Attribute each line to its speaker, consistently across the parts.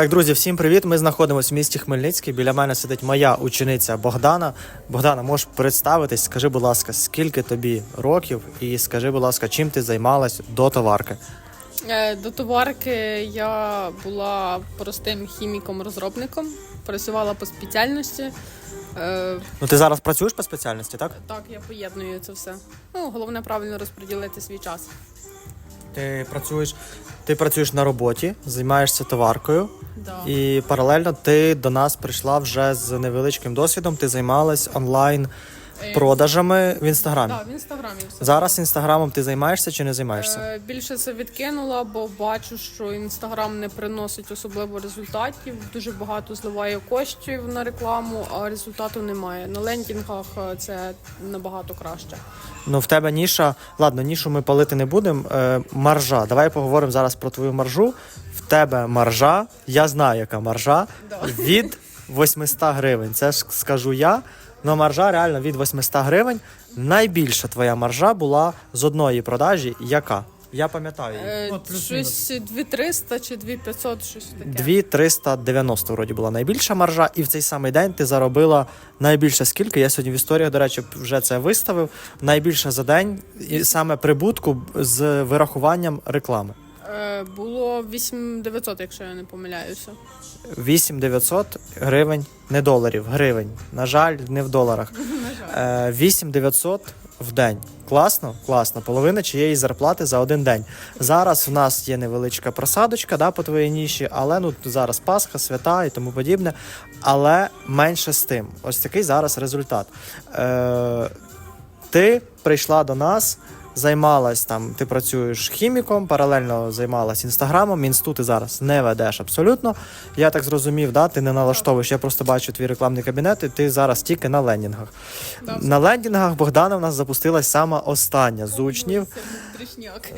Speaker 1: Так, друзі, всім привіт. Ми знаходимося в місті Хмельницький. Біля мене сидить моя учениця Богдана. Богдана, можеш представитись? Скажи, будь ласка, скільки тобі років, і скажи, будь ласка, чим ти займалась до товарки?
Speaker 2: Е, До товарки я була простим хіміком-розробником, працювала по спеціальності. Е,
Speaker 1: Ну ти зараз працюєш по спеціальності, так?
Speaker 2: Так, я поєдную це все. Ну, головне правильно розподілити свій час.
Speaker 1: Ти працюєш, ти працюєш на роботі, займаєшся товаркою,
Speaker 2: Да.
Speaker 1: і паралельно ти до нас прийшла вже з невеличким досвідом. Ти займалась онлайн
Speaker 2: Е,
Speaker 1: продажами в інстаграмі.
Speaker 2: Так, в інстаграмі все.
Speaker 1: Зараз інстаграмом ти займаєшся чи не займаєшся?
Speaker 2: Е, Більше це відкинула, бо бачу, що інстаграм не приносить особливо результатів. Дуже багато зливає коштів на рекламу, а результату немає. На лендінгах е, це набагато краще.
Speaker 1: Ну, в тебе ніша. Ладно, нішу ми палити не будемо. Е, маржа. Давай поговоримо зараз про твою маржу. В тебе маржа, я знаю, яка маржа, від 800 гривень. Це ж скажу я. Ну, маржа реально від 800 гривень. Найбільша твоя маржа була з одної продажі. Яка? Я пам'ятаю.
Speaker 2: Е,
Speaker 1: Ну, плюс-мінус.
Speaker 2: щось 2300 чи 2500, щось таке.
Speaker 1: 2390 вроді була найбільша маржа, і в цей самий день ти заробила найбільше скільки. Я сьогодні в історіях, до речі, вже це виставив. Найбільше за день, і саме прибутку з вирахуванням реклами.
Speaker 2: Е, було 8900, якщо я не помиляюся.
Speaker 1: 8900 гривень, не доларів, гривень. На жаль, не в доларах. Е, 8900 в день. Класно, класно. Половина чиєї зарплати за один день. Зараз в нас є невеличка просадочка да, по твоїй ніші, але ну зараз Пасха, свята і тому подібне. Але менше з тим. Ось такий зараз результат. Е, ти прийшла до нас, займалась там, ти працюєш хіміком, паралельно займалась інстаграмом. Інсту ти зараз не ведеш абсолютно. Я так зрозумів, да, ти не налаштовуєш. Я просто бачу твій рекламний кабінет, і ти зараз тільки на лендінгах.
Speaker 2: Да,
Speaker 1: На лендінгах Богдана в нас запустилась сама остання з учнів.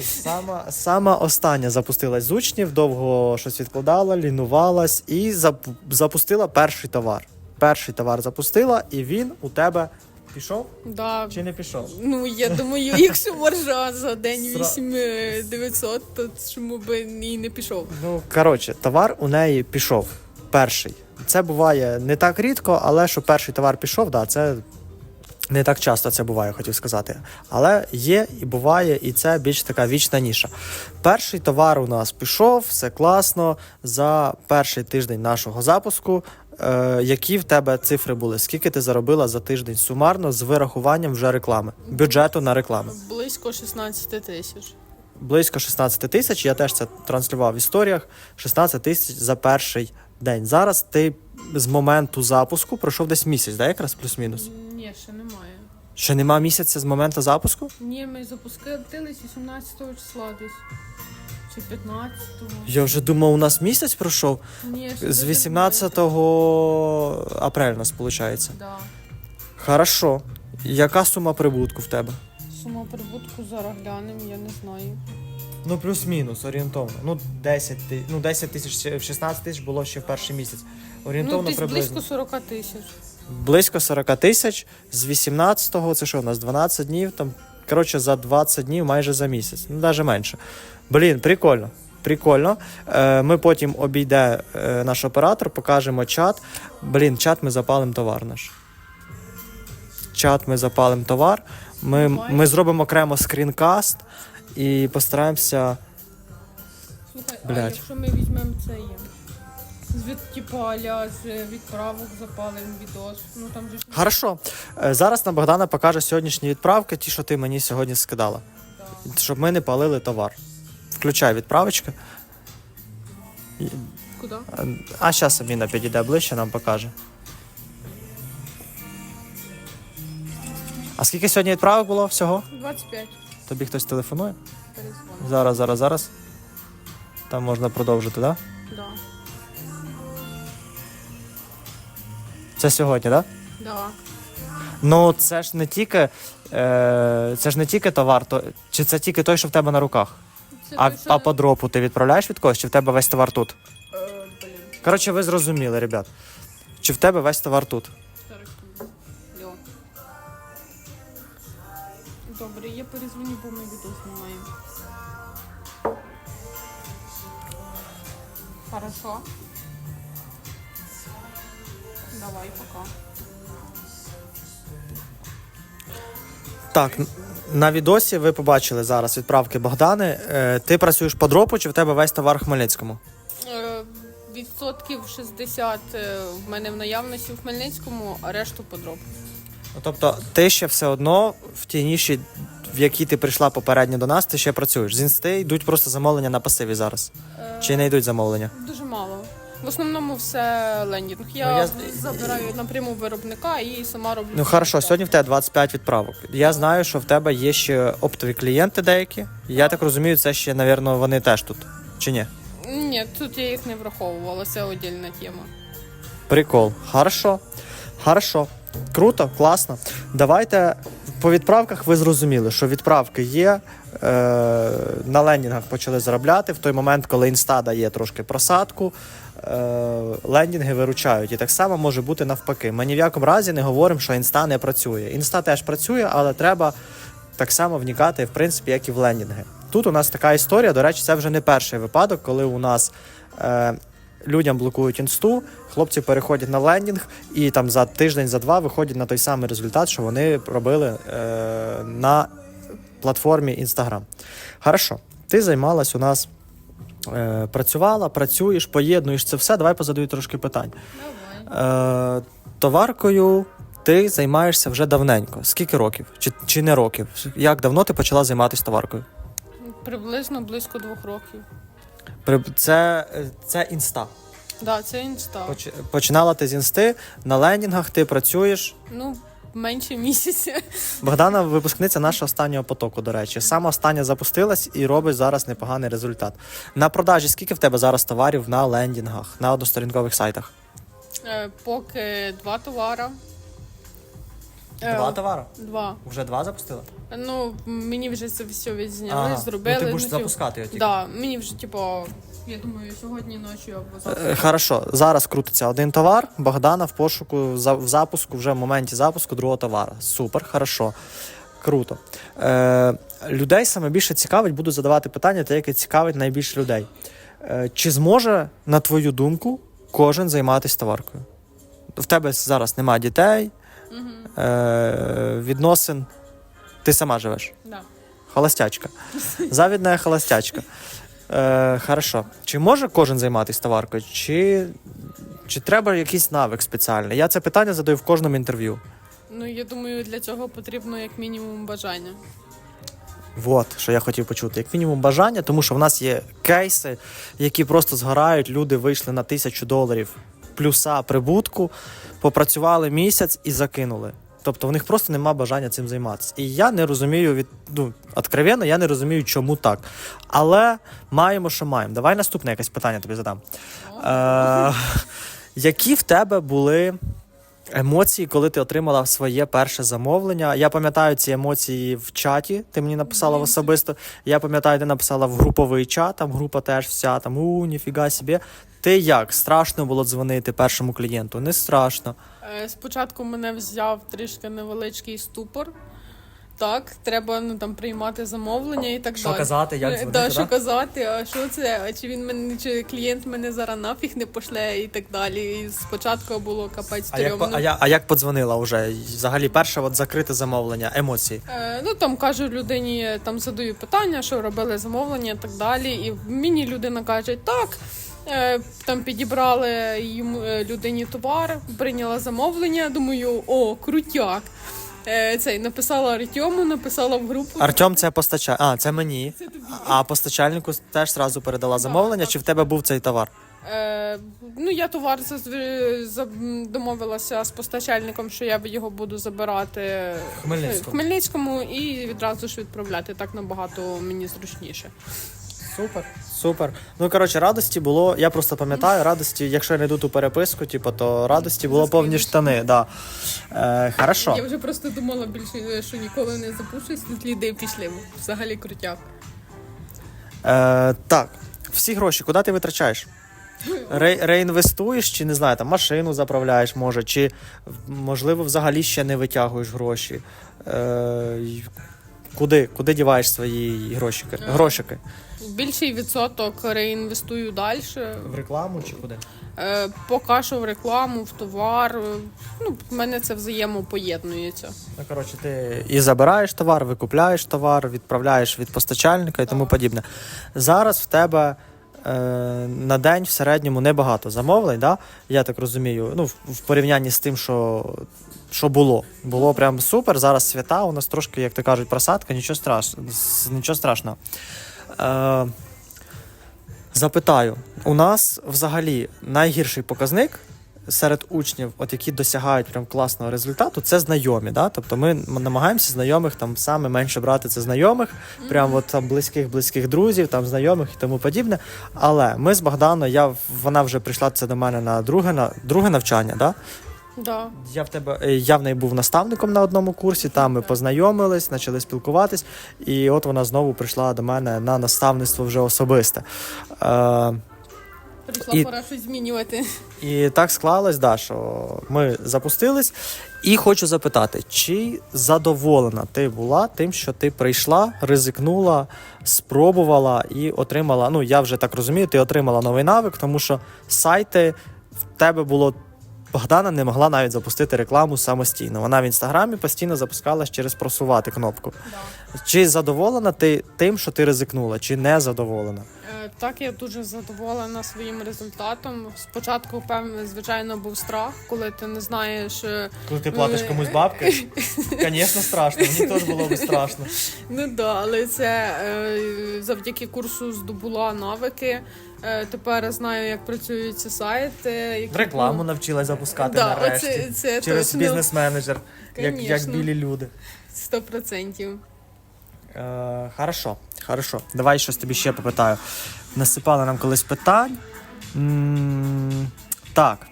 Speaker 1: Сама, сама остання запустилась з учнів, довго щось відкладала, лінувалась і зап- запустила перший товар. Перший товар запустила, і він у тебе пішов
Speaker 2: Да.
Speaker 1: чи не пішов?
Speaker 2: Ну, я думаю, якщо маржа за день
Speaker 1: Сра-
Speaker 2: 8900, то чому би і не пішов?
Speaker 1: Ну, коротше, товар у неї пішов. Перший. Це буває не так рідко, але що перший товар пішов, да, це не так часто це буває, хотів сказати. Але є і буває, і це більш така вічна ніша. Перший товар у нас пішов, все класно. За перший тиждень нашого запуску. Е, які в тебе цифри були? Скільки ти заробила за тиждень сумарно з вирахуванням вже реклами, бюджету на рекламу?
Speaker 2: Близько 16 тисяч.
Speaker 1: близько 16 тисяч. Я теж це транслював в історіях. 16 тисяч за перший день. Зараз ти з моменту запуску пройшов десь місяць, да, якраз плюс-мінус.
Speaker 2: Ні, ще немає.
Speaker 1: Ще нема місяця з моменту запуску?
Speaker 2: Ні, ми запустились 18 числа десь. Чи 15-го.
Speaker 1: Я вже думав, у нас місяць пройшов.
Speaker 2: Ні, ще
Speaker 1: З 18 апреля у нас виходить.
Speaker 2: Да.
Speaker 1: Хорошо. Яка сума прибутку в тебе?
Speaker 2: Сума прибутку зараз глянемо, я не знаю.
Speaker 1: Ну, плюс-мінус, орієнтовно. Ну, 10 тисяч, ну, 10 тисяч, 16 тисяч було ще в перший місяць. Орієнтовно
Speaker 2: ну, десь
Speaker 1: приблизно.
Speaker 2: близько 40 тисяч.
Speaker 1: Близько 40 тисяч з 18-го, це що у нас 12 днів, там, коротше, за 20 днів майже за місяць, ну навіть менше. Блін, прикольно. Прикольно. Е, ми потім обійде е, наш оператор, покажемо чат. Блін, чат ми запалимо товар наш. Чат ми запалимо товар. Ми, ми зробимо окремо скрінкаст і постараємося.
Speaker 2: Слухай, а
Speaker 1: Блядь.
Speaker 2: якщо ми візьмемо це є. Від типу аля з відправок запалимо відос. Ну там же ж
Speaker 1: Хорошо. Е, зараз нам Богдана покаже сьогоднішні відправки, ті, що ти мені сьогодні скидала.
Speaker 2: да.
Speaker 1: щоб ми не палили товар. Включай відправочка.
Speaker 2: Куди?
Speaker 1: А зараз Аміна підійде ближче, нам покаже. А скільки сьогодні відправок було всього?
Speaker 2: 25.
Speaker 1: Тобі хтось телефонує? Зараз, зараз, зараз. Там можна продовжити, так? Да? Це сьогодні, так? Да?
Speaker 2: Да.
Speaker 1: Ну, це ж не тільки. Е, це ж не тільки товар, то, чи це тільки той, що в тебе на руках?
Speaker 2: Це
Speaker 1: А,
Speaker 2: той, що-
Speaker 1: а по дропу ти відправляєш від когось, чи в тебе весь товар тут?
Speaker 2: Е, блін,
Speaker 1: Коротше, ви зрозуміли, ребят. Чи в тебе весь товар тут?
Speaker 2: Добре, я перезвоню, бо ми відео знімаємо. Хорошо. Давай, пока.
Speaker 1: Так, на відосі ви побачили зараз відправки Богдани. Е, Ти працюєш по дропу, чи в тебе весь товар в Хмельницькому?
Speaker 2: Е, Відсотків 60 е, в мене в наявності в Хмельницькому, а решту по дропу.
Speaker 1: Ну, тобто, ти ще все одно в тій ніші, в якій ти прийшла попередньо до нас, ти ще працюєш. З інсти йдуть просто замовлення на пасиві зараз.
Speaker 2: Е,
Speaker 1: Чи не йдуть замовлення?
Speaker 2: Дуже мало. В основному все лендінг. Я,
Speaker 1: Ну, я-
Speaker 2: забираю напряму виробника і сама роблю.
Speaker 1: Ну хорошо, сьогодні в тебе 25 відправок. Я знаю, що в тебе є ще оптові клієнти деякі. Я так розумію, це ще, напевно, вони теж тут. Чи ні?
Speaker 2: Ні, тут я їх не враховувала, це отдільна тема.
Speaker 1: Прикол. Хорошо. Хорошо. Круто, класно. Давайте по відправках ви зрозуміли, що відправки є. Е, на лендінгах почали заробляти в той момент, коли інста дає трошки просадку. Е, лендінги виручають. І так само може бути навпаки. Ми ні в якому разі не говоримо, що інста не працює. Інста теж працює, але треба так само вникати, в принципі, як і в лендінги. Тут у нас така історія. До речі, це вже не перший випадок, коли у нас. Е, людям блокують інсту, хлопці переходять на лендінг і там за тиждень, за два виходять на той самий результат, що вони робили е, на платформі Instagram. Хорошо, ти займалась у нас, е, працювала, працюєш, поєднуєш це все. Давай позадаю трошки питань.
Speaker 2: Давай.
Speaker 1: Е, товаркою ти займаєшся вже давненько. Скільки років? Чи, чи не років? Як давно ти почала займатися товаркою?
Speaker 2: Приблизно близько двох років.
Speaker 1: При- Це, це інста.
Speaker 2: Да, це інста.
Speaker 1: Поч- Починала ти з інсти, на лендінгах ти працюєш.
Speaker 2: Ну, менше місяця.
Speaker 1: Богдана випускниця нашого останнього потоку, до речі. Сама остання запустилась і робить зараз непоганий результат. На продажі скільки в тебе зараз товарів на лендінгах, на односторінкових сайтах?
Speaker 2: Е, Поки два товара. Е,
Speaker 1: товари?
Speaker 2: Два.
Speaker 1: Вже два запустила?
Speaker 2: Ну, мені вже це все відзняли,
Speaker 1: Ага.
Speaker 2: зробили.
Speaker 1: Ну, ти будеш
Speaker 2: ті-
Speaker 1: запускати його тільки?
Speaker 2: Да, мені вже, типу, я думаю, сьогодні ночі або завтра.
Speaker 1: Е, Хорошо, зараз крутиться один товар. Богдана в пошуку за- в запуску, вже в моменті запуску другого товару. Супер, хорошо. Круто. Е, людей саме більше цікавить, буду задавати питання, те, яке цікавить найбільше людей. Е, чи зможе, на твою думку, кожен займатися товаркою? В тебе зараз немає дітей, е, відносин. Ти сама живеш.
Speaker 2: Да.
Speaker 1: Холостячка. Завідна холостячка. Е, хорошо. Чи може кожен займатися товаркою? Чи, чи треба якийсь навик спеціальний? Я це питання задаю в кожному інтерв'ю.
Speaker 2: Ну, я думаю, для цього потрібно як мінімум бажання.
Speaker 1: Вот, що я хотів почути. Як мінімум бажання, тому що в нас є кейси, які просто згорають. Люди вийшли на тисячу доларів плюса прибутку, попрацювали місяць і закинули. Тобто в них просто нема бажання цим займатися. І я не розумію від ну, откровенно, я не розумію, чому так. Але маємо, що маємо. Давай наступне якесь питання тобі задам. Е, які в тебе були емоції, коли ти отримала своє перше замовлення? Я пам'ятаю ці емоції в чаті. Ти мені написала в особисто. Я пам'ятаю, ти написала в груповий чат, там група теж вся, там у, ніфіга собі. Ти як? Страшно було дзвонити першому клієнту? Не страшно.
Speaker 2: Е, Спочатку мене взяв трішки невеличкий ступор. Так, треба ну там приймати замовлення і так
Speaker 1: Що
Speaker 2: далі.
Speaker 1: казати, як
Speaker 2: Е,
Speaker 1: дзвонити,
Speaker 2: да, що казати, а що це? А чи він мене, чи клієнт мене зараз нафіг не пошле і так далі. І спочатку було капець
Speaker 1: А як, а, я, а як подзвонила вже? Взагалі, перше от закрите замовлення, емоції.
Speaker 2: Е, ну там кажу людині, там задаю питання, що робили замовлення і так далі. І мені людина каже, так. Е, там підібрали йому е, людині товар, прийняла замовлення. Думаю, о, крутяк. Е, цей написала Артему, написала в групу.
Speaker 1: Артем, це постачальник. А, це мені. А постачальнику теж зразу передала замовлення, чи в тебе був цей товар?
Speaker 2: Е, ну, я товар домовилася з постачальником, що я його буду забирати
Speaker 1: В Хмельницькому.
Speaker 2: в Хмельницькому і відразу ж відправляти. Так набагато мені зручніше.
Speaker 1: Супер. Супер. Ну коротше, радості було. Я просто пам'ятаю, радості, якщо я не йду ту переписку, типу, то радості було повні штани. Да. Е, хорошо.
Speaker 2: Я вже просто думала більше, що ніколи не запущусь, тут людей пішли. Взагалі крутяк.
Speaker 1: Е, так, всі гроші, куди ти витрачаєш? Ре, реінвестуєш, чи не знаю, там машину заправляєш, може, чи можливо взагалі ще не витягуєш гроші. Е, Куди? Куди діваєш свої грошики?
Speaker 2: Е.
Speaker 1: Грошики?
Speaker 2: Більший відсоток реінвестую далі.
Speaker 1: В рекламу чи куди?
Speaker 2: Е, Поки що в рекламу, в товар. Ну, в мене це взаємопоєднується.
Speaker 1: Ну, коротше, ти і забираєш товар, викупляєш товар, відправляєш від постачальника і тому подібне. Зараз в тебе е, на день в середньому небагато замовлень, да? я так розумію. Ну, в, в порівнянні з тим, що, що було. Було прям супер. Зараз свята, у нас трошки, як то кажуть, просадка, нічого страшного. Е, запитаю: у нас взагалі найгірший показник серед учнів, от які досягають прям класного результату, це знайомі. Да? Тобто ми намагаємося знайомих там саме менше брати це знайомих, прям от там близьких близьких друзів, там знайомих і тому подібне. Але ми з Богданою, я вона вже прийшла це до мене на друге на друге навчання. Да?
Speaker 2: Да.
Speaker 1: Я в тебе е, я в неї був наставником на одному курсі. Там ми познайомились, почали спілкуватись, і от вона знову прийшла до мене на наставництво вже особисте. Е,
Speaker 2: Прийшла
Speaker 1: І-
Speaker 2: пора щось змінювати.
Speaker 1: І так склалось, да, що ми запустились. І хочу запитати, чи задоволена ти була тим, що ти прийшла, ризикнула, спробувала і отримала. Ну, я вже так розумію, ти отримала новий навик, тому що сайти в тебе було. Богдана не могла навіть запустити рекламу самостійно. Вона в інстаграмі постійно запускалась через просувати кнопку. Чи задоволена ти тим, що ти ризикнула, чи не задоволена?
Speaker 2: Е, Так, я дуже задоволена своїм результатом. Спочатку, певно, звичайно, був страх, коли ти не знаєш. е,
Speaker 1: Коли ти
Speaker 2: платиш комусь
Speaker 1: бабки, звісно, страшно. Мені теж було б страшно.
Speaker 2: Ну да, але це е, завдяки курсу здобула навики. Е, тепер знаю, як працюють ці сайти. Які,
Speaker 1: Рекламу навчилась запускати
Speaker 2: да,
Speaker 1: нарешті.
Speaker 2: оце, це
Speaker 1: через
Speaker 2: точно
Speaker 1: бізнес-менеджер, як, як білі люди.
Speaker 2: 100%.
Speaker 1: Е, хорошо, хорошо. Давай щось тобі ще попитаю. Насипали нам колись питань. м так.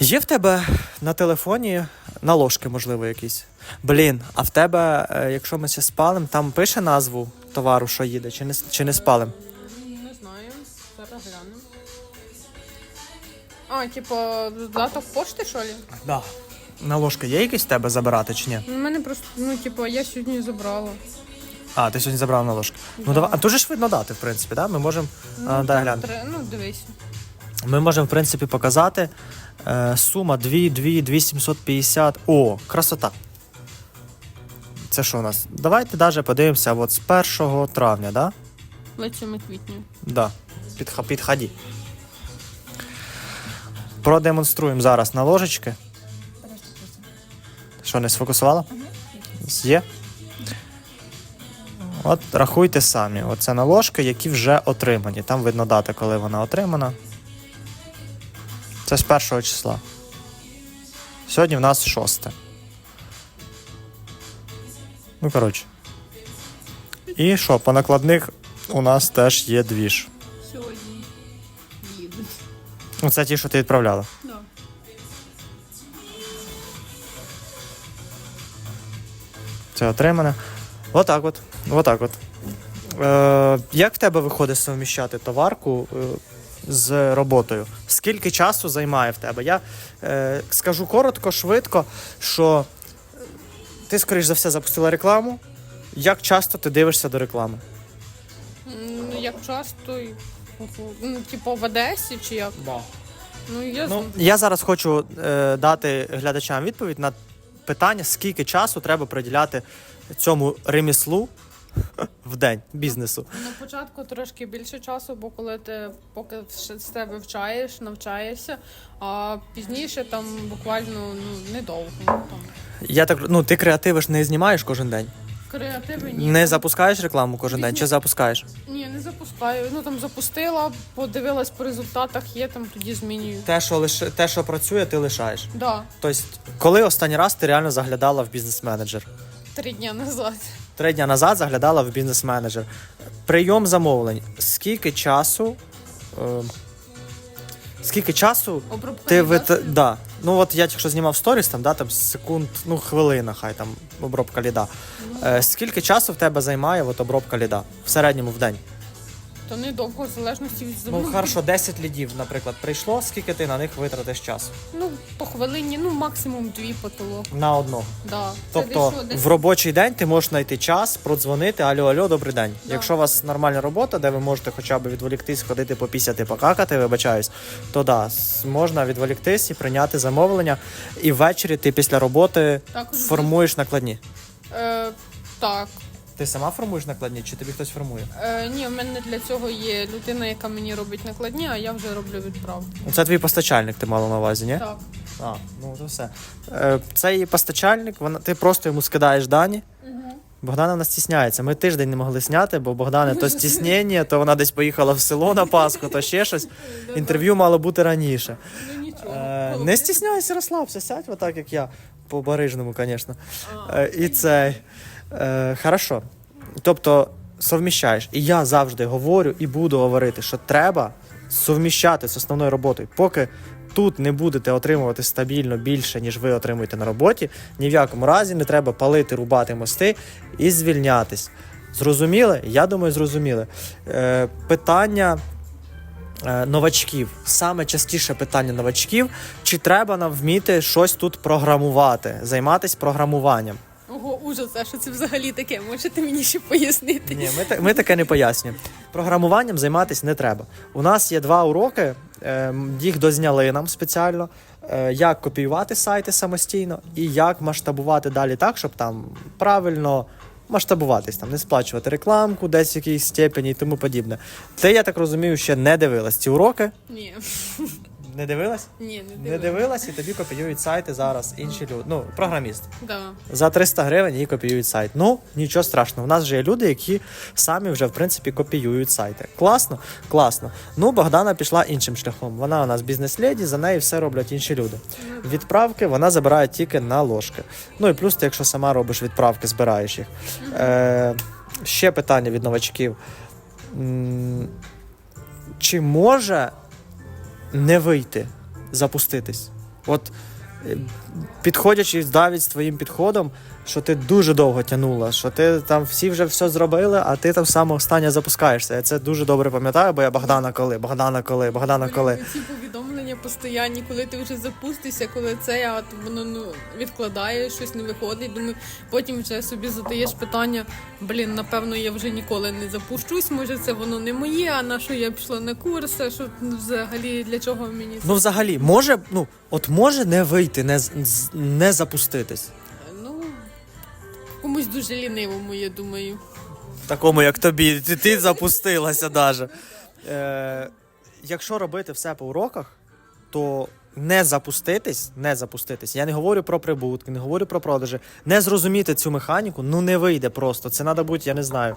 Speaker 1: Є в тебе на телефоні наложки, можливо, якісь. Блін, а в тебе, е, якщо ми ще спалим, там пише назву товару, що їде, чи не, чи не спалим?
Speaker 2: Не знаю, зараз глянемо. А, типу, додаток пошти, що ли?
Speaker 1: Да. Наложка є якісь в тебе забирати чи ні?
Speaker 2: У мене просто, ну, типу, я сьогодні забрала.
Speaker 1: А, ти сьогодні забрав наложки. Ну
Speaker 2: Да.
Speaker 1: давай, а дуже ж видно дати, в принципі, да? Ми можемо. А, дай глянь.
Speaker 2: Тре- Ну, дивись.
Speaker 1: Ми можемо, в принципі, показати. Е, сума 2, 2, 2750. О, красота. Це що у нас? Давайте даже подивимося от з 1 травня, да?
Speaker 2: Лицями квітня.
Speaker 1: Да. Підха, підході. Продемонструємо зараз наложечки. Що, не сфокусувала? Є? От рахуйте самі. Оце наложки, які вже отримані. Там видно дата, коли вона отримана. Це з першого числа. Сьогодні в нас шосте. Ну, коротше. І що, по накладних у нас теж є дві ж.
Speaker 2: Сьогодні їдуть.
Speaker 1: Оце ті, що ти відправляла.
Speaker 2: Да.
Speaker 1: Це отримане. Отак от. Отак от. Е, як в тебе виходить совміщати товарку е, з роботою? Скільки часу займає в тебе? Я е, скажу коротко, швидко, що ти, скоріш за все, запустила рекламу. Як часто ти дивишся до реклами?
Speaker 2: Ну, як часто, і, ну, типу, в Одесі чи як? Ну, я
Speaker 1: Ну, я зараз хочу е, дати глядачам відповідь на питання, скільки часу треба приділяти цьому реміслу в день бізнесу.
Speaker 2: на початку трошки більше часу, бо коли ти поки ще з тебе вчаєш, навчаєшся, а пізніше там буквально ну, недовго. ну, Там.
Speaker 1: Я так ну ти креативи ж не знімаєш кожен день.
Speaker 2: Креативи ні.
Speaker 1: Не запускаєш рекламу кожен день, чи запускаєш?
Speaker 2: Ні, не запускаю. Ну там запустила, подивилась по результатах, є там тоді змінюю.
Speaker 1: Те, що лише те, що працює, ти лишаєш.
Speaker 2: Да,
Speaker 1: Тобто, коли останній раз ти реально заглядала в бізнес-менеджер?
Speaker 2: три дня назад.
Speaker 1: Три дня назад заглядала в бізнес-менеджер. Прийом замовлень. Скільки часу? Е, скільки часу
Speaker 2: Обробка
Speaker 1: Ти вит... да. Ну от я що знімав сторіс, там, да, там секунд, ну хвилина, хай там обробка ліда. Е, скільки часу в тебе займає от, обробка ліда в середньому в день?
Speaker 2: То недовго, в залежності від
Speaker 1: Ну,
Speaker 2: замовлення.
Speaker 1: хорошо, 10 лідів, наприклад, прийшло, скільки ти на них витратиш час?
Speaker 2: Ну, по хвилині, ну максимум дві потолок.
Speaker 1: На одного.
Speaker 2: Да.
Speaker 1: Тобто
Speaker 2: це десь,
Speaker 1: в робочий день ти можеш знайти час, продзвонити, алло, алло, добрий день.
Speaker 2: Да.
Speaker 1: Якщо у вас нормальна робота, де ви можете хоча б відволіктись, ходити попісяти, покакати, вибачаюсь, то да, с- можна відволіктись і прийняти замовлення. І ввечері ти після роботи
Speaker 2: Також
Speaker 1: формуєш накладні.
Speaker 2: Е, так.
Speaker 1: Ти сама формуєш накладні, чи тобі хтось формує?
Speaker 2: Е, ні, в мене для цього є людина, яка мені робить накладні, а я вже роблю відправку.
Speaker 1: Ну, Це твій постачальник, ти мала на увазі, ні?
Speaker 2: Так.
Speaker 1: А, ну то все. Е, Це її постачальник, вона, ти просто йому скидаєш дані. Богдана нас стісняється. Ми тиждень не могли зняти, бо Богдана то стіснення, то вона десь поїхала в село на Пасху, то ще щось. Інтерв'ю мало бути раніше.
Speaker 2: Ну нічого.
Speaker 1: Е, не стісняйся, розслабся, сядь, отак як я. По барижному, звісно. Е, і це. Е, хорошо. Тобто совміщаєш. І я завжди говорю і буду говорити, що треба совміщати з основною роботою. Поки тут не будете отримувати стабільно більше, ніж ви отримуєте на роботі, ні в якому разі не треба палити, рубати мости і звільнятись. Зрозуміли? Я думаю, зрозуміли. Е, питання е, новачків. Саме частіше питання новачків: чи треба нам вміти щось тут програмувати, займатися програмуванням?
Speaker 2: Ого, ужас, а що це взагалі таке? Можете мені ще пояснити?
Speaker 1: Ні, ми, ми таке не пояснюємо. Програмуванням займатися не треба. У нас є два уроки, е, їх дозняли нам спеціально. е, Як копіювати сайти самостійно і як масштабувати далі так, щоб там правильно масштабуватись, там не сплачувати рекламку десь в якійсь степені і тому подібне. Ти, я так розумію, ще не дивилась ці уроки.
Speaker 2: Ні.
Speaker 1: Не дивилась?
Speaker 2: Ні, не
Speaker 1: Не
Speaker 2: дивилась.
Speaker 1: дивилась і тобі копіюють сайти зараз інші люди. Ну, програміст.
Speaker 2: Да.
Speaker 1: За 300 гривень їй копіюють сайт. Ну, нічого страшного. У нас вже є люди, які самі вже в принципі копіюють сайти. Класно, класно. Ну, Богдана пішла іншим шляхом. Вона у нас бізнес-леді, за неї все роблять інші люди. Відправки вона забирає тільки на ложки. Ну і плюс, ти, якщо сама робиш відправки, збираєш їх. Е, ще питання від новачків. Чи може не вийти запуститись? От е, підходячи навіть з твоїм підходом, що ти дуже довго тягнула, що ти там всі вже все зробили, а ти там саме останнє запускаєшся. Я це дуже добре пам'ятаю, бо я Богдана коли, Богдана коли, Богдана коли.
Speaker 2: Ці повідомлення постоянні, коли ти вже запустишся, коли це а от воно ну відкладає, щось не виходить. Думаю, потім вже собі задаєш питання: блін, напевно, я вже ніколи не запущусь. Може, це воно не моє, а на що я пішла на курс, а що ну, взагалі для чого мені?
Speaker 1: Ну, взагалі, може, ну, от може не вийти, не, не запуститись.
Speaker 2: Комусь дуже лінивому, я думаю.
Speaker 1: Такому, як тобі, ти, ти запустилася даже. Е, якщо робити все по уроках, то не запуститись, не запуститись. Я не говорю про прибутки, не говорю про продажі. Не зрозуміти цю механіку, ну не вийде просто. Це треба бути, я не знаю.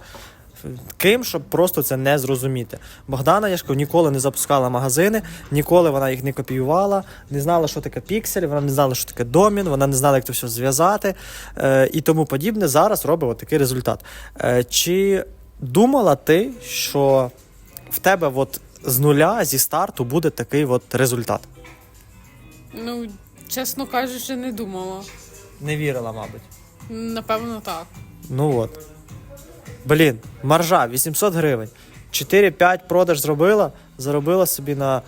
Speaker 1: Ким, щоб просто це не зрозуміти. Богдана Яшко ніколи не запускала магазини, ніколи вона їх не копіювала, не знала, що таке піксель, вона не знала, що таке домін, вона не знала, як це все зв'язати е, і тому подібне. Зараз робить от такий результат. Е, чи думала ти, що в тебе от з нуля, зі старту буде такий от результат?
Speaker 2: Ну, чесно кажучи, не думала.
Speaker 1: Не вірила, мабуть.
Speaker 2: Напевно, так.
Speaker 1: Ну от. Блін, маржа 800 гривень. 4-5 продаж зробила, заробила собі на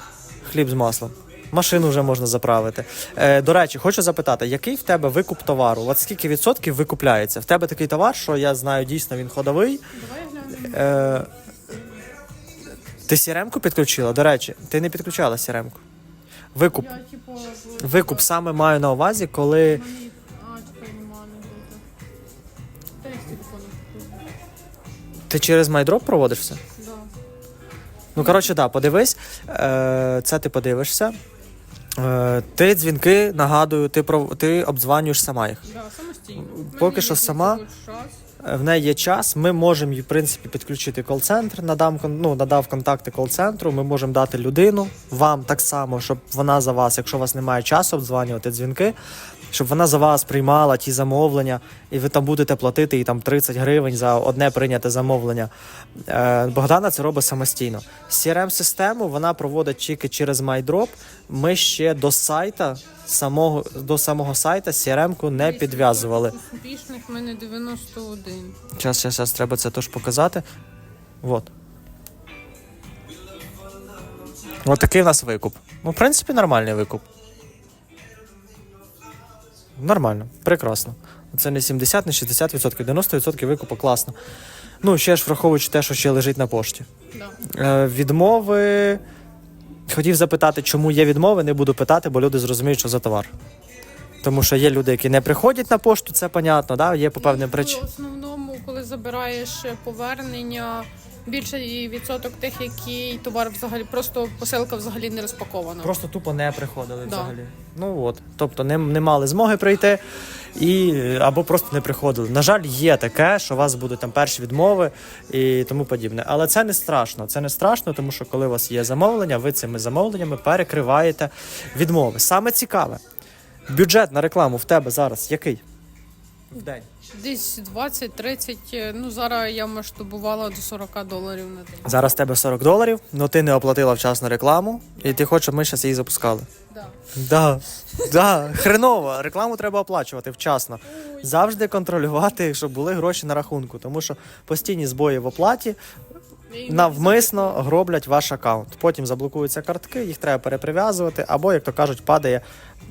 Speaker 1: хліб з маслом. Машину вже можна заправити. Е, до речі, хочу запитати, який в тебе викуп товару? От скільки відсотків викупляється? В тебе такий товар, що я знаю, дійсно він ходовий. Е, ти сіремку підключила? До речі, ти не підключала сіремку. Викуп.
Speaker 2: Типу,
Speaker 1: Викуп саме маю на увазі, коли. Ти через MyDrop проводиш все?
Speaker 2: Да.
Speaker 1: Ну, коротше, да, подивись, е, це ти подивишся. Е, ти дзвінки, нагадую, ти, пров... ти обдзванюєш сама їх.
Speaker 2: Да, самостійно.
Speaker 1: Поки що сама. Е, В неї є час, ми можемо їй, в принципі, підключити кол-центр, надам, ну, надав контакти кол-центру, ми можемо дати людину, вам так само, щоб вона за вас, якщо у вас немає часу обдзванювати дзвінки, щоб вона за вас приймала ті замовлення, і ви там будете платити їй там 30 гривень за одне прийняте замовлення. Е, Богдана це робить самостійно. CRM-систему вона проводить тільки через MyDrop. Ми ще до сайта, самого, до самого сайта CRM-ку не підв'язували.
Speaker 2: Успішних в мене 91.
Speaker 1: Зараз, зараз, зараз, треба це теж показати. Вот. Ось такий в нас викуп. Ну, в принципі, нормальний викуп. Нормально, прекрасно. Це не 70, не 60%, 90% викупу класно. Ну, ще ж враховуючи те, що ще лежить на пошті.
Speaker 2: Да.
Speaker 1: Е, відмови. Хотів запитати, чому є відмови, не буду питати, бо люди зрозуміють, що за товар. Тому що є люди, які не приходять на пошту, це понятно, да? є по певним
Speaker 2: Ну,
Speaker 1: причинам.
Speaker 2: В основному, коли забираєш повернення, більший відсоток тих, які товар взагалі просто посилка взагалі не розпакована.
Speaker 1: Просто тупо не приходили
Speaker 2: Да.
Speaker 1: взагалі. Ну от. Тобто не, не мали змоги прийти і, або просто не приходили. На жаль, є таке, що у вас будуть там перші відмови і тому подібне. Але це не страшно. Це не страшно, тому що коли у вас є замовлення, ви цими замовленнями перекриваєте відмови. Саме цікаве. Бюджет на рекламу в тебе зараз який? В день.
Speaker 2: Десь 20-30, е, ну зараз я масштабувала до 40 доларів на день.
Speaker 1: Зараз в тебе 40 доларів, але ти не оплатила вчасно рекламу, і ти хочеш, щоб ми зараз її запускали.
Speaker 2: Да.
Speaker 1: Да, да, хреново. Рекламу треба оплачувати вчасно. Завжди контролювати, щоб були гроші на рахунку, тому що постійні збої в оплаті навмисно гроблять ваш аккаунт. Потім заблокуються картки, їх треба переприв'язувати, або, як то кажуть, падає.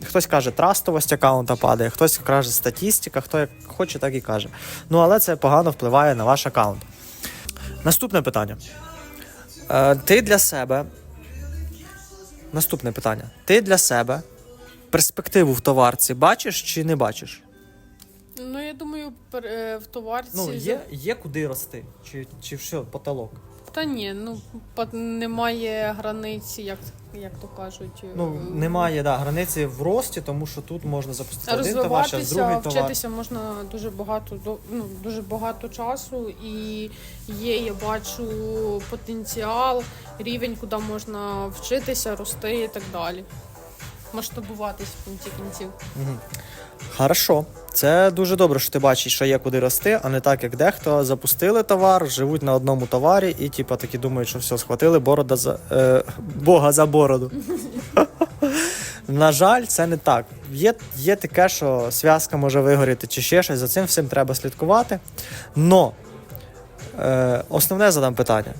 Speaker 1: Хтось каже, трастовість аккаунта падає, хтось каже статістика, хто як хоче, так і каже. Ну але це погано впливає на ваш аккаунт. Наступне питання. Е, ти для себе. Наступне питання. Ти для себе перспективу в товарці бачиш чи не бачиш?
Speaker 2: Ну я думаю, е, в товарці
Speaker 1: Ну, є, є куди рости, чи, чи все, потолок.
Speaker 2: Та ні, ну немає границі, як, як то кажуть.
Speaker 1: Ну,
Speaker 2: е,
Speaker 1: немає да, границі в рості, тому що тут можна запустити один товар,
Speaker 2: Розвиватися,
Speaker 1: другий товар.
Speaker 2: вчитися можна дуже багато ну, дуже багато часу, і є, я бачу потенціал, рівень, куди можна вчитися, рости і так далі. Масштабуватись в кінці кінців.
Speaker 1: Мгм. Хорошо. Це дуже добре, що ти бачиш, що є куди рости, а не так, як дехто запустили товар, живуть на одному товарі і типа такі думають, що все, схватили борода за е, Бога за бороду. На жаль, це не так. Є, є таке, що зв'язка може вигоріти чи ще щось, за цим всім треба слідкувати. Но е, основне задам питання: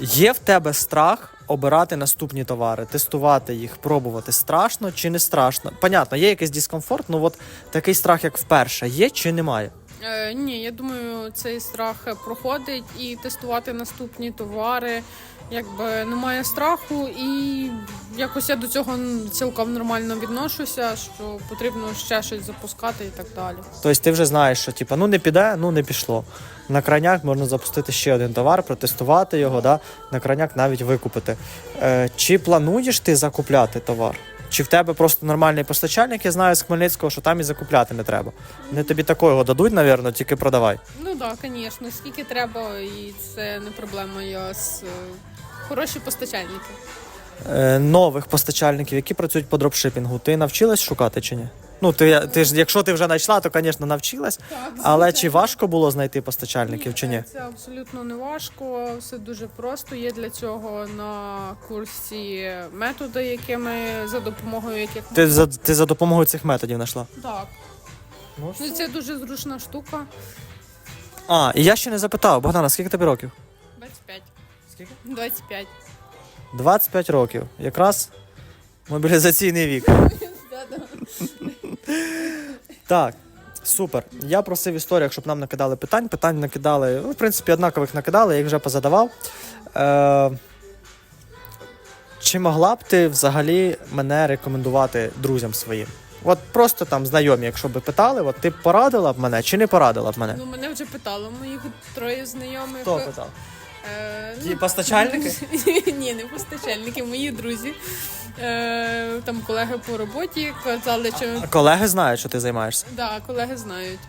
Speaker 1: є в тебе страх обирати наступні товари, тестувати їх, пробувати страшно чи не страшно? Понятно, є якийсь дискомфорт, ну от такий страх, як вперше, є чи немає?
Speaker 2: Е, ні, я думаю, цей страх проходить і тестувати наступні товари. Якби немає страху, і якось я до цього цілком нормально відношуся, що потрібно ще щось запускати і так далі.
Speaker 1: Тобто ти вже знаєш, що типа, ну не піде, ну не пішло. На крайняк можна запустити ще один товар, протестувати його, да? на крайняк навіть викупити. Е, чи плануєш ти закупляти товар? Чи в тебе просто нормальний постачальник, я знаю з Хмельницького, що там і закупляти не треба. Вони тобі такого дадуть, напевно, тільки продавай.
Speaker 2: Ну так, да, звісно, скільки треба, і це не проблема. Я з е, хороші постачальники.
Speaker 1: Е, нових постачальників, які працюють по дропшипінгу, ти навчилась шукати чи ні? Ну, ти, ти ж, якщо ти вже знайшла, то, звісно, навчилась.
Speaker 2: Так,
Speaker 1: Але чи важко було знайти постачальників чи ні?
Speaker 2: Це абсолютно не важко, все дуже просто. Є для цього на курсі методи, якими за допомогою яких
Speaker 1: Ти за, ти за допомогою цих методів знайшла?
Speaker 2: так.
Speaker 1: Ну,
Speaker 2: Ну це дуже зручна штука.
Speaker 1: А, і я ще не запитав, Богдана, скільки тобі років?
Speaker 2: 25.
Speaker 1: Скільки?
Speaker 2: 25.
Speaker 1: 25 років. Якраз мобілізаційний вік. Так, супер. Я просив історіях, щоб нам накидали питань. Питань накидали, ну, в принципі, однакових накидали, я їх вже позадавав. Е, чи могла б ти взагалі мене рекомендувати друзям своїм? От просто там знайомі, якщо б питали, от ти б порадила б мене чи не порадила б мене?
Speaker 2: Ну мене вже питали, моїх троє знайомих.
Speaker 1: Хто питав?
Speaker 2: Е,
Speaker 1: Ті постачальники?
Speaker 2: Ні, не постачальники, мої друзі. Е, там колеги по роботі казали, що
Speaker 1: Колеги знають, що ти займаєшся.
Speaker 2: да, колеги знають.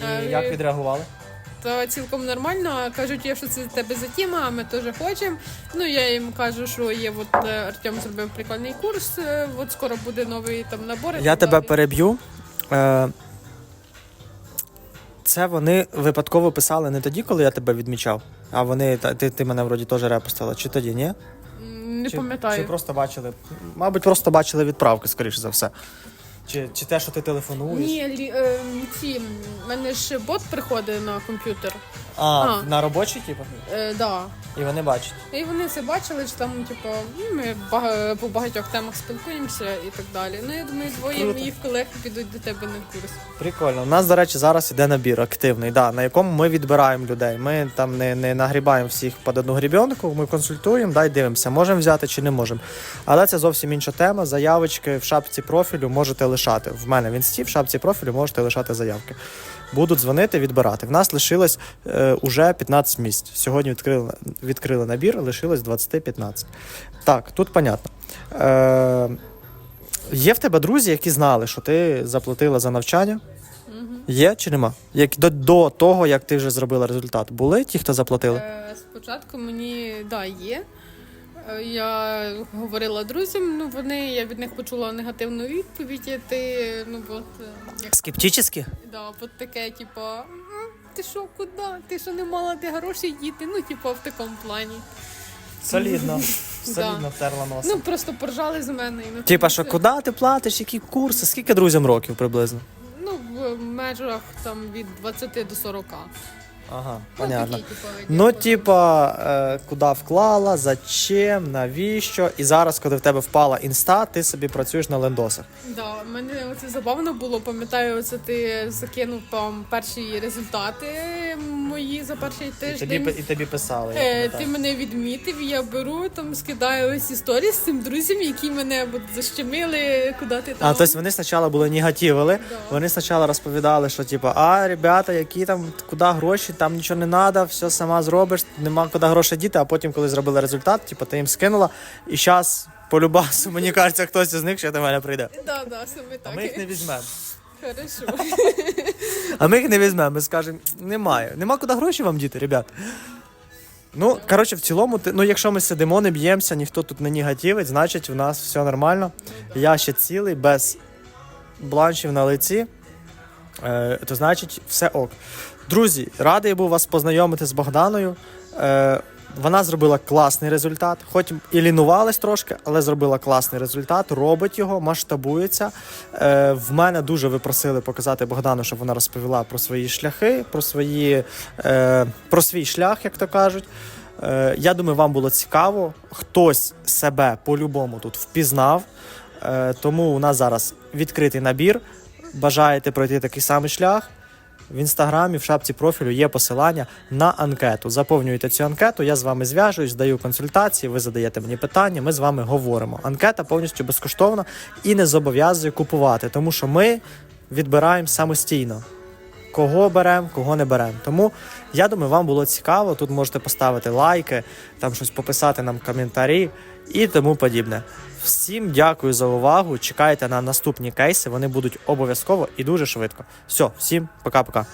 Speaker 1: І
Speaker 2: Е,
Speaker 1: як відреагували?
Speaker 2: То цілком нормально. Кажуть, я що це тебе за тіма, а ми теж хочемо. Ну я їм кажу, що є от е, Артем зробив прикольний курс. е, От скоро буде новий там набор. і
Speaker 1: Я
Speaker 2: так
Speaker 1: тебе
Speaker 2: далі.
Speaker 1: переб'ю. Е, Це вони випадково писали не тоді, коли я тебе відмічав, а вони та- ти, ти мене вроді теж репостила. Чи тоді, ні?
Speaker 2: Не
Speaker 1: чи,
Speaker 2: пам'ятаю.
Speaker 1: Чи просто бачили. Мабуть, просто бачили відправки, скоріш за все. Чи, чи те, що ти телефонуєш?
Speaker 2: Ні, лі, е, ці в мене ж бот приходить на комп'ютер.
Speaker 1: А,
Speaker 2: А.
Speaker 1: на робочій, типу?
Speaker 2: Е, да.
Speaker 1: І вони бачать.
Speaker 2: І вони це бачили, що там, типу, ну, ми бага- по багатьох темах спілкуємося і так далі. Ну, я думаю, двоє
Speaker 1: Круто.
Speaker 2: моїх колег підуть до тебе на курс.
Speaker 1: Прикольно. У нас, до речі, зараз іде набір активний, да, на якому ми відбираємо людей. Ми там не, не нагрібаємо всіх під одну грібенку, ми консультуємо, да, і дивимося, можемо взяти чи не можемо. Але це зовсім інша тема. Заявочки в шапці профілю можете лишати. В мене в інсті в шапці профілю можете лишати заявки. Будуть дзвонити, відбирати. В нас лишилось е, уже 15 місць. Сьогодні відкрили, відкрили набір, лишилось 20-15. Так, тут понятно. Е, є в тебе друзі, які знали, що ти заплатила за навчання? Є чи нема? Як до, до того, як ти вже зробила результат, були ті, хто заплатили?
Speaker 2: Е, спочатку мені да, є. Я говорила друзям, ну вони я від них почула негативну відповідь. і Ти ну от е, як
Speaker 1: Скептично?
Speaker 2: да, от таке, типу, ти що, куди? Ти що не мала де гроші діти? Ну, типу, в такому плані.
Speaker 1: Солідно. Солідно втерла носа.
Speaker 2: Ну просто поржали з мене і ну,
Speaker 1: Типа, що куди ти платиш, які курси? Скільки друзям років приблизно?
Speaker 2: Ну, в межах там від 20 до 40.
Speaker 1: Ага,
Speaker 2: Ну,
Speaker 1: понятно.
Speaker 2: такі, типу,
Speaker 1: Ну, типа, е, куди вклала, зачем, навіщо? І зараз, коли в тебе впала інста, ти собі працюєш на лендосах.
Speaker 2: Да, мене оце забавно було. Пам'ятаю, оце ти закинув там перші результати мої за перший
Speaker 1: І
Speaker 2: тиждень.
Speaker 1: тобі, і тобі писали. я
Speaker 2: Е,
Speaker 1: пам'ятаю.
Speaker 2: ти мене відмітив, і я беру там, скидаю ось історії з цим друзям, які мене от, защемили, куди ти там.
Speaker 1: А, тобто вони спочатку були негативили,
Speaker 2: Да.
Speaker 1: вони спочатку розповідали, що типу, а, ребята, які там, куди гроші, там нічого не треба, все сама зробиш, нема куди гроші діти, а потім, коли зробили результат, типу, ти їм скинула, і зараз по любасу, мені кажеться, хтось із них ще до мене прийде.
Speaker 2: Да, да, саме
Speaker 1: А ми їх не візьмемо.
Speaker 2: Хорошо.
Speaker 1: А ми їх не візьмемо, ми скажемо, немає. Нема куди гроші вам діти, ребят. Ну, коротше, в цілому, ти- ну, якщо ми сидимо, не б'ємося, ніхто тут не негативить, значить в нас все нормально. Я ще цілий, без бланшів на лиці. Е, то значить, все ок. Друзі, радий був вас познайомити з Богданою. Е, вона зробила класний результат, хоч і лінувалась трошки, але зробила класний результат, робить його, масштабується. Е, в мене дуже ви просили показати Богдану, щоб вона розповіла про свої шляхи, про, свої, е, про свій шлях, як то кажуть. Е, я думаю, вам було цікаво. Хтось себе по-любому тут впізнав. Е, тому у нас зараз відкритий набір. Бажаєте пройти такий самий шлях. В інстаграмі, в шапці профілю є посилання на анкету. Заповнюєте цю анкету, я з вами зв'яжуюсь, даю консультації, ви задаєте мені питання, ми з вами говоримо. Анкета повністю безкоштовна і не зобов'язує купувати, тому що ми відбираємо самостійно. Кого беремо, кого не беремо. Тому я думаю, вам було цікаво. Тут можете поставити лайки, там щось пописати нам коментарі і тому подібне. Всім дякую за увагу. Чекайте на наступні кейси. Вони будуть обов'язково і дуже швидко. Все, всім пока-пока.